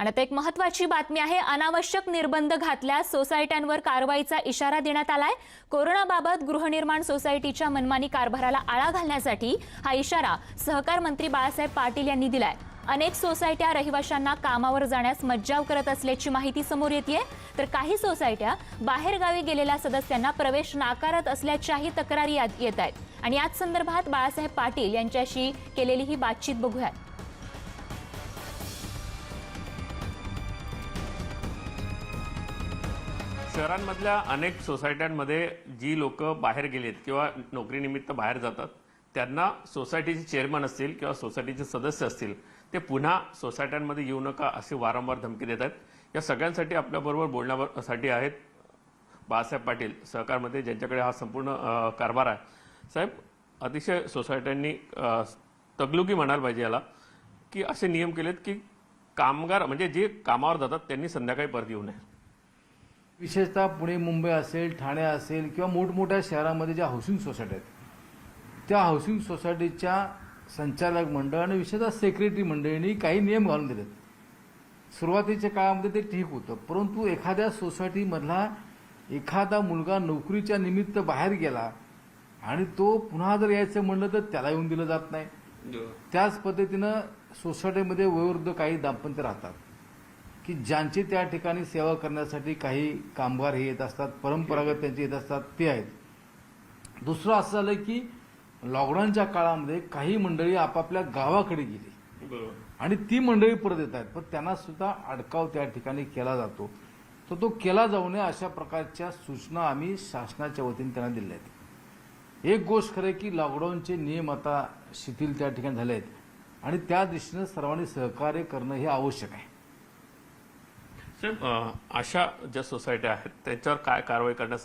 आणि आता एक महत्वाची बातमी आहे अनावश्यक निर्बंध घातल्यास सोसायट्यांवर कारवाईचा इशारा देण्यात आलाय. कोरोनाबाबत गृहनिर्माण सोसायटीच्या मनमानी कारभाराला आळा घालण्यासाठी हा इशारा सहकार मंत्री बाळासाहेब पाटील यांनी दिलाय. अनेक सोसायट्या रहिवाशांना कामावर जाण्यास मज्जाव करत असल्याची माहिती समोर येते तर काही सोसायट्या बाहेरगावी गेलेल्या सदस्यांना प्रवेश नाकारत असल्याच्याही तक्रारी यात येत आहेत. आणि याच संदर्भात बाळासाहेब पाटील यांच्याशी केलेली ही बातचीत बघूयात. शहरांमधल्या अनेक सोसायट्यांमध्ये जी लोक बाहेर गेलेत किंवा नोकरीनिमित्त बाहेर जातात त्यांना सोसायटीचे चेअरमन असतील किंवा सोसायटीचे सदस्य असतील ते पुन्हा सोसायट्यांमध्ये येऊ नका असे वारंवार धमकी देत आहेत. या सगळ्यांसाठी आपल्याबरोबर बोलण्यासाठी आहेत बाळासाहेब पाटील सहकारमध्ये ज्यांच्याकडे हा संपूर्ण कारभार आहे. साहेब अतिशय सोसायट्यांनी तगलुकी म्हणायला पाहिजे याला की असे नियम केलेत की कामगार म्हणजे जे कामावर जातात त्यांनी संध्याकाळी परत येऊ नये. विशेषतः पुणे मुंबई असेल ठाणे असेल किंवा मोठमोठ्या शहरामध्ये ज्या हाऊसिंग सोसायटी आहेत त्या हाऊसिंग सोसायटीच्या संचालक मंडळ आणि विशेषतः सेक्रेटरी मंडळींनी काही नियम घालून दिलेत. सुरुवातीच्या काळामध्ये ते ठीक होतं परंतु एखाद्या सोसायटीमधला एखादा मुलगा नोकरीच्या निमित्त बाहेर गेला आणि तो पुन्हा जर यायचं म्हणलं तर त्याला येऊन दिलं जात नाही. त्याच पद्धतीनं सोसायटीमध्ये वयोवृद्ध काही दाम्पत्य राहतात. की ज्यांची त्या ठिकाणी सेवा करण्यासाठी काही कामगार हे येत असतात परंपरागत त्यांचे येत असतात ते आहेत. दुसरं असं झालं की लॉकडाऊनच्या काळामध्ये काही मंडळी आपापल्या गावाकडे गेली. आणि ती मंडळी परत येत आहेत. पण त्यांना सुद्धा अडकाव त्या ठिकाणी केला जातो. तर तो केला जाऊ नये अशा प्रकारच्या सूचना आम्ही शासनाच्या वतीने त्यांना दिल्या आहेत. एक गोष्ट खरं की लॉकडाऊनचे नियम आता शिथिल त्या ठिकाणी झाले आहेत. आणि त्या दृष्टीनं सर्वांनी सहकार्य करणं हे आवश्यक आहे. अशा ज्या सोसायट्या आहेत त्यांच्यावर काय कारवाई करण्यास